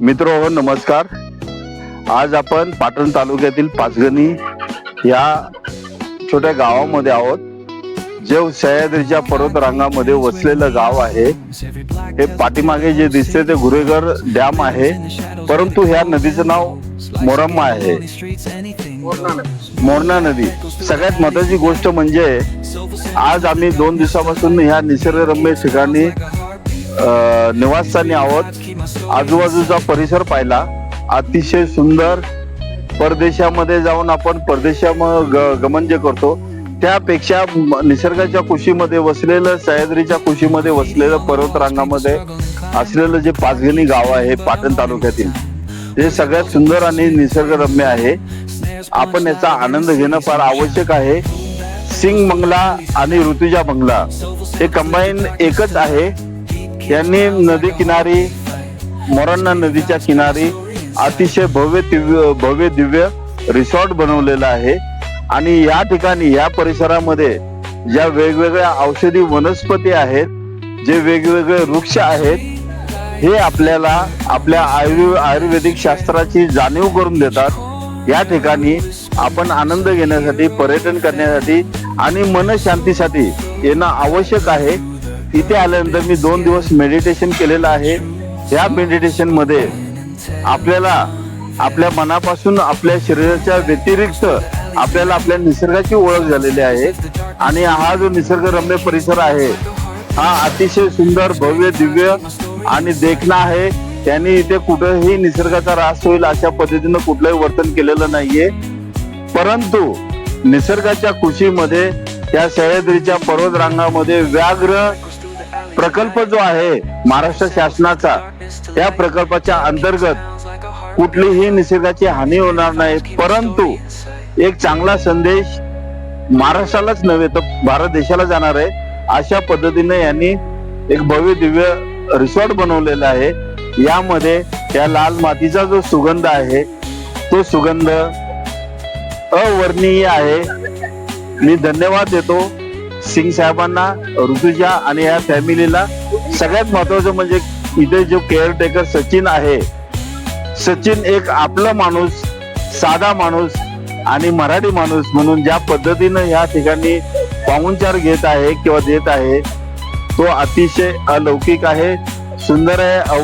मित्र हो नमस्कार. आज आपण पाटण तालुक्यातील पाचगणी या छोट्या गावामध्ये आहोत जे सह्याद्रीच्या पर्वत रांगामध्ये वसलेलं गाव आहे. हे पाठीमागे जे दिसते ते गुरेगर डॅम आहे परंतु ह्या नदीचं नाव मोरम्मा आहे. मोरणा नदी. सगळ्यात महत्वाची गोष्ट म्हणजे आज आम्ही दोन दिवसापासून ह्या निसर्गरम्य ठिकाणी निवासस्थानी आहोत. आजूबाजूचा परिसर पाहिला. अतिशय सुंदर परदेशामध्ये जाऊन आपण परदेशामध्ये गमन जे करतो. त्यापेक्षा निसर्गाच्या कुशीमध्ये वसलेलं सह्याद्रीच्या कुशीमध्ये वसलेलं पर्वतरांगामध्ये असलेलं जे पाचगणी गाव आहे पाटण तालुक्यातील ते सगळ्यात सुंदर आणि निसर्गरम्य आहे. आपण याचा आनंद घेणं फार आवश्यक आहे. सिंग बंगला आणि ऋतुजा बंगला हे कंबाईन एकच आहे. यांनी नदी किनारी मोरण्णा नदीच्या किनारी अतिशय भव्य दिव्य भव्य दिव्य रिसॉर्ट बनवलेलं आहे. आणि या ठिकाणी या परिसरामध्ये ज्या वेगवेगळ्या औषधी वनस्पती आहेत जे वेगवेगळे वृक्ष आहेत हे आपल्याला आपल्या आयुर् आयुर्वेदिक शास्त्राची जाणीव करून देतात. या ठिकाणी आपण आनंद घेण्यासाठी पर्यटन करण्यासाठी आणि मनशांतीसाठी येणं आवश्यक आहे. इथे आल्यानंतर मी दोन दिवस मेडिटेशन केलेलं आहे. या मेडिटेशनमध्ये आपल्याला आपल्या मनापासून आपल्या शरीराच्या व्यतिरिक्त आपल्याला आपल्या निसर्गाची ओळख झालेली आहे. आणि हा जो निसर्गरम्य परिसर आहे हा अतिशय सुंदर भव्य दिव्य आणि देखणा आहे. त्यांनी इथे कुठेही निसर्गाचा रास होईल अशा पद्धतीनं कुठलंही वर्तन केलेलं नाहीये. परंतु निसर्गाच्या खुशीमध्ये त्या सह्याद्रीच्या पर्वत रांगामध्ये व्याघ्र प्रकल्प जो आहे महाराष्ट्र शासनाचा त्या प्रकल्पाच्या अंतर्गत कुठलीही निसर्गाची हानी होणार नाही. परंतु एक चांगला संदेश महाराष्ट्रालाच नव्हे तर भारत देशाला जाणार आहे. अशा पद्धतीने यांनी एक भव्य दिव्य रिसॉर्ट बनवलेला आहे. यामध्ये या लाल मातीचा जो सुगंध आहे तो सुगंध अवर्णीय आहे. मी धन्यवाद देतो. सिंग साहेबांना ऋतुजा आणि या फॅमिलीला सगळ्यात महत्वाचं म्हणजे इथे जो केअरटेकर सचिन आहे सचिन एक आपला माणूस साधा माणूस आणि मराठी माणूस म्हणून ज्या पद्धतीनं या ठिकाणी पाहुणचार घेत आहे किंवा देत आहे तो अतिशय अलौकिक आहे सुंदर आहे